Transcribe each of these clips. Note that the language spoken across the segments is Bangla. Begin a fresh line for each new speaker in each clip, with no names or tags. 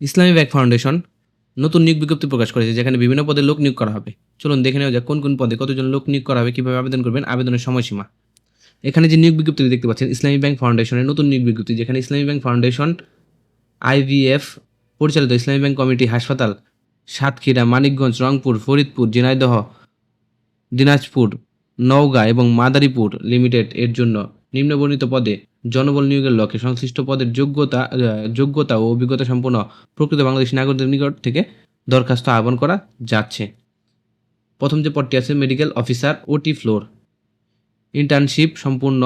ইসলামী ব্যাংক ফাউন্ডেশন নতুন নিয়োগ বিজ্ঞপ্তি প্রকাশ করেছে, যেখানে বিভিন্ন পদে লোক নিয়োগ করা হবে। চলুন দেখে নেওয়া যাক কোন কোন পদে কতজন লোক নিয়োগ করা হবে, কীভাবে আবেদন করবেন, আবেদনের সময়সীমা। এখানে যে নিয়োগ বিজ্ঞপ্তি দেখতে পাচ্ছেন, ইসলামী ব্যাংক ফাউন্ডেশনের নতুন নিয়োগ বিজ্ঞপ্তি, যেখানে ইসলামী ব্যাংক ফাউন্ডেশন আইভিএফ পরিচালিত ইসলামী ব্যাংক কমিটি, হাসপাতাল, সাতক্ষীরা, মানিকগঞ্জ, রংপুর, ফরিদপুর ঝিনাইদহ দিনাজপুর, নওগাঁ এবং মাদারীপুর লিমিটেড এর জন্য নিম্নবর্ণিত পদে জনবল নিয়োগের লক্ষ্যে সংশ্লিষ্ট পদের যোগ্যতা যোগ্যতা ও অভিজ্ঞতা সম্পন্ন প্রকৃত বাংলাদেশী নাগরিকদের নিকট থেকে দরখাস্ত আহ্বান করা যাচ্ছে। প্রথম যে পদটি আছে medical officer OT floor internship সম্পূর্ণ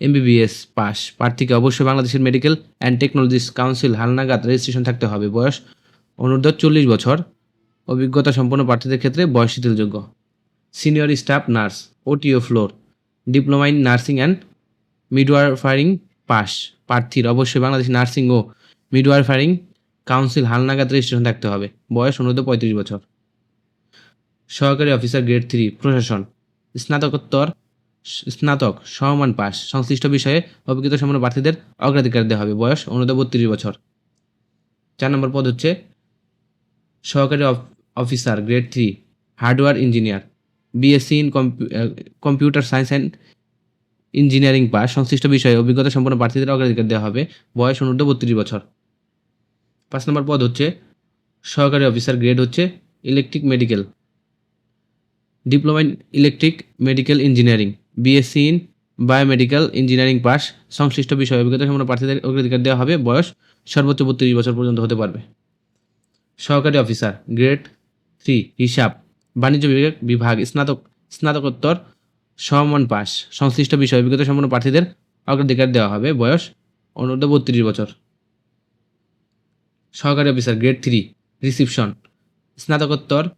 এমবিবিএস পাস। প্রার্থীকে অবশ্যই বাংলাদেশের মেডিকেল অ্যান্ড টেকনোলজিস কাউন্সিল হালনাগাদ রেজিস্ট্রেশন থাকতে হবে। বয়স অনূর্ধ্ব চল্লিশ বছর। অভিজ্ঞতা সম্পন্ন প্রার্থীদের ক্ষেত্রে বয়স শিথিলযোগ্য senior staff nurse OTO floor diploma in nursing and midwifery pass, প্রার্থীর। অবশ্যই বাংলাদেশ নার্সিং ও মিডওয়ারফারিং কাউন্সিল হালনাগাদ রেজিস্ট্রেশন থাকতে হবে। বয়স অনূর্ধ্ব পঁয়ত্রিশ বছর। সহকারী অফিসার গ্রেড থ্রি, প্রশাসন। স্নাতকোত্তর, স্নাতক সমমান পাস। সংশ্লিষ্ট বিষয়ে অভিজ্ঞতা সম্পন্ন প্রার্থীদের অগ্রাধিকার দেওয়া হবে। বয়স অনূর্ধ্ব বত্রিশ বছর। চার নম্বর পদ হচ্ছে সহকারী off- officer grade three, hardware engineer. BSc in computer science and engineering pass সংশ্লিষ্ট বিষয়ে অভিজ্ঞতা সম্পন্ন প্রার্থীদের অগ্রাধিকার দেওয়া হবে। বয়স অনূর্ধ্ব বত্রিশ বছর। পাঁচ নম্বর পদ হচ্ছে, সহকারী অফিসার গ্রেড হচ্ছে electric medical. Diploma in electric medical engineering. BSc in biomedical engineering pass. সংশ্লিষ্ট বিষয়ে অভিজ্ঞতা সম্পন্ন প্রার্থীদের অগ্রাধিকার দেওয়া হবে। বয়স সর্বোচ্চ বত্রিশ বছর পর্যন্ত হতে পারবে। সহকারী অফিসার, গ্রেড থ্রি, হিসাব, বাণিজ্য বিভাগ বিভাগ, স্নাতক, স্নাতকোত্তর সমমান পাস। সংশ্লিষ্ট বিষয় অভিজ্ঞতা সম্পন্ন প্রার্থীদের অগ্রাধিকার দেওয়া হবে। বয়স অনূর্ধ্ব বত্রিশ বছর। সহকারী অফিসার গ্রেড থ্রি, রিসিপশন। স্নাতকোত্তর,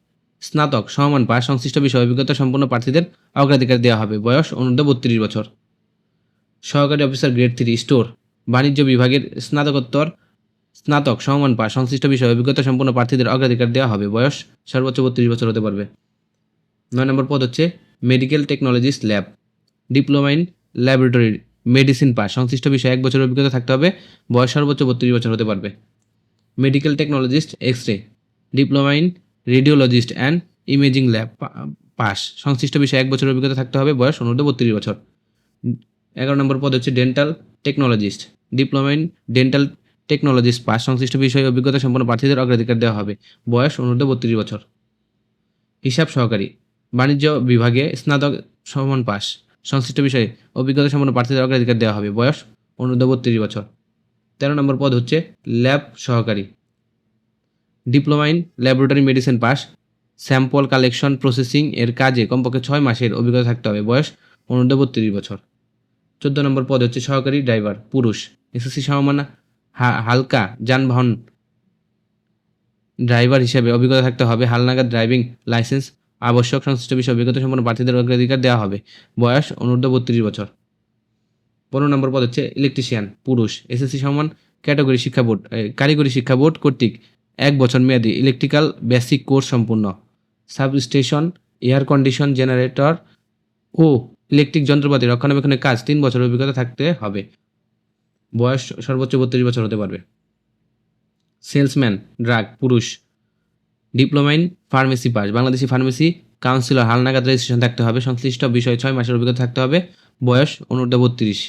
স্নাতক, সমমান পাস, সংশ্লিষ্ট বিষয় অভিজ্ঞতা সম্পন্ন প্রার্থীদের অগ্রাধিকার দেওয়া হবে। বয়স অনূর্ধ্ব বত্রিশ বছর। সহকারী অফিসার গ্রেড থ্রি, স্টোর, বাণিজ্য বিভাগের স্নাতকোত্তর, স্নাতক, সমমান পাস, সংশ্লিষ্ট বিষয় অভিজ্ঞতা সম্পন্ন প্রার্থীদের অগ্রাধিকার দেওয়া হবে। বয়স সর্বোচ্চ বত্রিশ বছর হতে পারবে। নয় নম্বর পদ হচ্ছে medical technologist lab diploma in laboratory medicine pass সংশ্লিষ্ট বিষয়ে এক বছরের অভিজ্ঞতা থাকতে হবে। বয়স সর্বোচ্চ বত্রিশ বছর হতে পারবে। Medical technologist X ray diploma in radiologist and imaging lab pass সংশ্লিষ্ট বিষয়ে এক বছরের অভিজ্ঞতা থাকতে হবে। বয়স অনূর্ধ্ব বত্রিশ বছর। এগারো নম্বর পদ হচ্ছে dental technologist diploma in dental technologist pass সংশ্লিষ্ট বিষয়ে অভিজ্ঞতা সম্পন্ন প্রার্থীদের অগ্রাধিকার দেওয়া হবে। বয়স অনূর্ধ্ব বত্রিশ বছর। হিসাব সহকারী বাণিজ্য বিভাগে স্নাতক সমান পাস। সংশ্লিষ্ট বিষয়ে অভিজ্ঞতা সম্পন্ন প্রার্থীদের অগ্রাধিকার দেওয়া হবে। বয়স অনূর্ধ্ব বত্রিশ বছর। তেরো নম্বর পদ হচ্ছে ল্যাব সহকারী। Diploma in laboratory medicine pass. Sample collection processing এর কাজে কমপক্ষে ছয় মাসের অভিজ্ঞতা থাকতে হবে। বয়স অনূর্ধ্ব বত্রিশ বছর। চোদ্দ নম্বর পদ হচ্ছে সহকারী ড্রাইভার, পুরুষ। এসএসসি সমমান হালকা যানবাহন ড্রাইভার হিসেবে অভিজ্ঞতা থাকতে হবে। হালনাগাদ ড্রাইভিং লাইসেন্স আবশ্যক সংশ্লিষ্ট বিষয়ে অভিজ্ঞতা সম্পন্ন প্রার্থীদের অগ্রাধিকার দেওয়া হবে। বয়স অনূর্ধ্ব বত্রিশ বছর। পনেরো নম্বর পদ হচ্ছে ইলেকট্রিশিয়ান, পুরুষ। এসএসসি সমান ক্যাটাগরি শিক্ষা বোর্ড কারিগরি শিক্ষা বোর্ড কর্তৃক এক বছর মেয়াদী ইলেকট্রিক্যাল বেসিক কোর্স সম্পূর্ণ। সাবস্টেশন, এয়ার কন্ডিশন জেনারেটর ও ইলেকট্রিক যন্ত্রপাতি রক্ষণাবেক্ষণের কাজ তিন বছর অভিজ্ঞতা থাকতে হবে। বয়স সর্বোচ্চ বত্রিশ বছর হতে পারবে। সেলসম্যান, ড্রাগ, পুরুষ। Diploma in pharmacy pass. Bangladeshi pharmacy councillor হালনাগাদ রেজিস্ট্রেশন থাকতে হবে। সংশ্লিষ্ট বিষয়ে ছয় মাসের অভিজ্ঞতা থাকতে হবে। বয়স অনূর্ধ্ব বত্রিশ।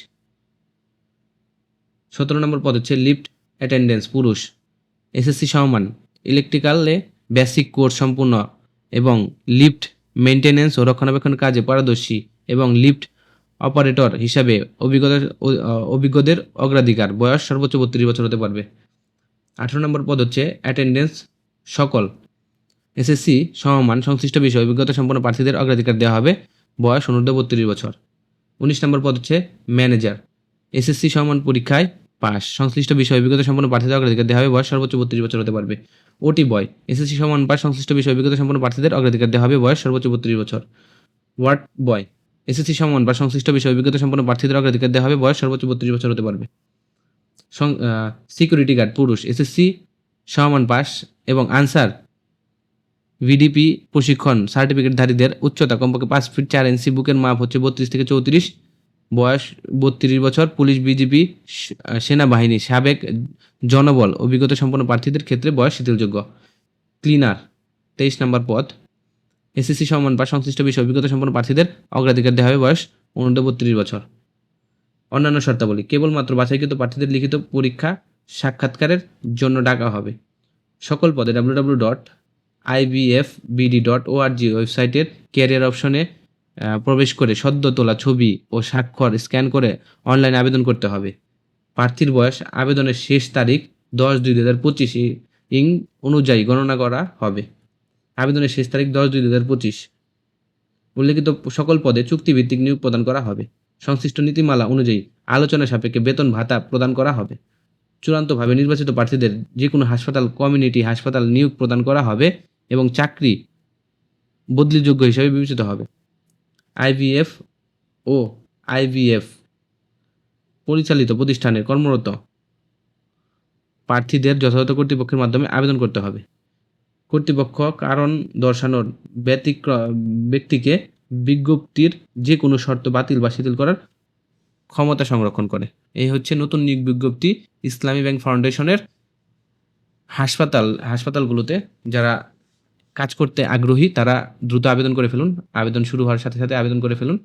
সতেরো নম্বর পদ হচ্ছে লিফট অ্যাটেন্ডেন্স, পুরুষ। এসএসসি সমমান ইলেকট্রিক্যালে বেসিক কোর্স সম্পূর্ণ এবং লিফট মেনটেন্যান্স ও রক্ষণাবেক্ষণ কাজে পারদর্শী এবং লিফট অপারেটর হিসাবে অভিজ্ঞতা অভিজ্ঞদের অগ্রাধিকার। বয়স সর্বোচ্চ বত্রিশ বছর হতে পারবে। আঠারো নম্বর পদ হচ্ছে অ্যাটেন্ডেন্স সকল। এসএসসি সমমান সংশ্লিষ্ট বিষয়ে অভিজ্ঞতা সম্পন্ন প্রার্থীদের অগ্রাধিকার দেওয়া হবে বয়স অনূর্ধ্ব বত্রিশ বছর। উনিশ নম্বর পদ হচ্ছে ম্যানেজার। এসএসসি সমান পরীক্ষায় পাস সংশ্লিষ্ট বিষয়ে অভিজ্ঞতা সম্পন্ন প্রার্থীদের অগ্রাধিকার দেওয়া হবে বয়স সর্বোচ্চ বত্রিশ বছর হতে পারবে। ওটি বয়। এসএসসি সমান পাস সংশ্লিষ্ট বিষয়ে অভিজ্ঞতা সম্পন্ন প্রার্থীদের অগ্রাধিকার দেওয়া হবে বয়স সর্বোচ্চ বত্রিশ বছর। Ward boy. এসএসসি সমান বা সংশ্লিষ্ট বিষয়ে অভিজ্ঞতা সম্পন্ন প্রার্থীদের অগ্রাধিকার দেওয়া হবে বয়স সর্বোচ্চ বত্রিশ বছর হতে পারবে। সিকিউরিটি গার্ড পুরুষ। এসএসসি সমান পাস এবং আনসার ভিডিপি প্রশিক্ষণ সার্টিফিকেটধারীদের উচ্চতা কমপক্ষে পাঁচ ফিট চার ইঞ্চি বুকের মাপ হচ্ছে বত্রিশ থেকে চৌত্রিশ। বয়স বত্রিশ বছর, পুলিশ বিজিবি সেনাবাহিনী, সাবেক জনবল, অভিজ্ঞতা সম্পন্ন প্রার্থীদের ক্ষেত্রে বয়স শিথিলযোগ্য। ক্লিনার, তেইশ নম্বর পদ। এসএসসি সমান বা সংশ্লিষ্ট বিষয়ে অভিজ্ঞতা সম্পন্ন প্রার্থীদের অগ্রাধিকার দেওয়া হবে বয়স অনুর্ধ বত্রিশ বছর। অন্যান্য শর্তাবলী, কেবলমাত্র বাছাইকৃত প্রার্থীদের লিখিত পরীক্ষা সাক্ষাৎকারের জন্য ডাকা হবে। সকল পদে W W dot IBF BD dot ORG ওয়েবসাইটের ক্যারিয়ার অপশনে প্রবেশ করে সদ্য তোলা ছবি ও স্বাক্ষর স্ক্যান করে অনলাইনে আবেদন করতে হবে। প্রার্থীর বয়স আবেদনের শেষ তারিখ দশ দুই দু হাজার পঁচিশ ইং অনুযায়ী গণনা করা হবে। আবেদনের শেষ তারিখ দশ দুই দু হাজার পঁচিশ। উল্লেখিত সকল পদে চুক্তিভিত্তিক নিয়োগ প্রদান করা হবে। সংশ্লিষ্ট নীতিমালা অনুযায়ী আলোচনা সাপেক্ষে বেতন ভাতা প্রদান করা হবে। চূড়ান্তভাবে নির্বাচিত প্রার্থীদের যে কোনো হাসপাতাল, কমিউনিটি হাসপাতাল নিয়োগ প্রদান করা হবে। এবং চাকরি বদলিযোগ্য হিসাবে বিবেচিত হবে। আইভিএফ ও আইভিএফ পরিচালিত প্রতিষ্ঠানের কর্মরত প্রার্থীদের যথাযথ কর্তৃপক্ষের মাধ্যমে আবেদন করতে হবে। কর্তৃপক্ষ কারণ দর্শানোর ব্যতিক্র, ব্যক্তিকে বিজ্ঞপ্তির যে কোনো শর্ত বাতিল বা শিথিল করার ক্ষমতা সংরক্ষণ করে। এই হচ্ছে নতুন নিয়োগ বিজ্ঞপ্তি। ইসলামী ব্যাংক ফাউন্ডেশনের হাসপাতাল, হাসপাতালগুলোতে যারা কাজ করতে আগ্রহী, তারা দ্রুত আবেদন করে ফেলুন। আবেদন শুরু হওয়ার সাথে সাথে আবেদন করে ফেলুন।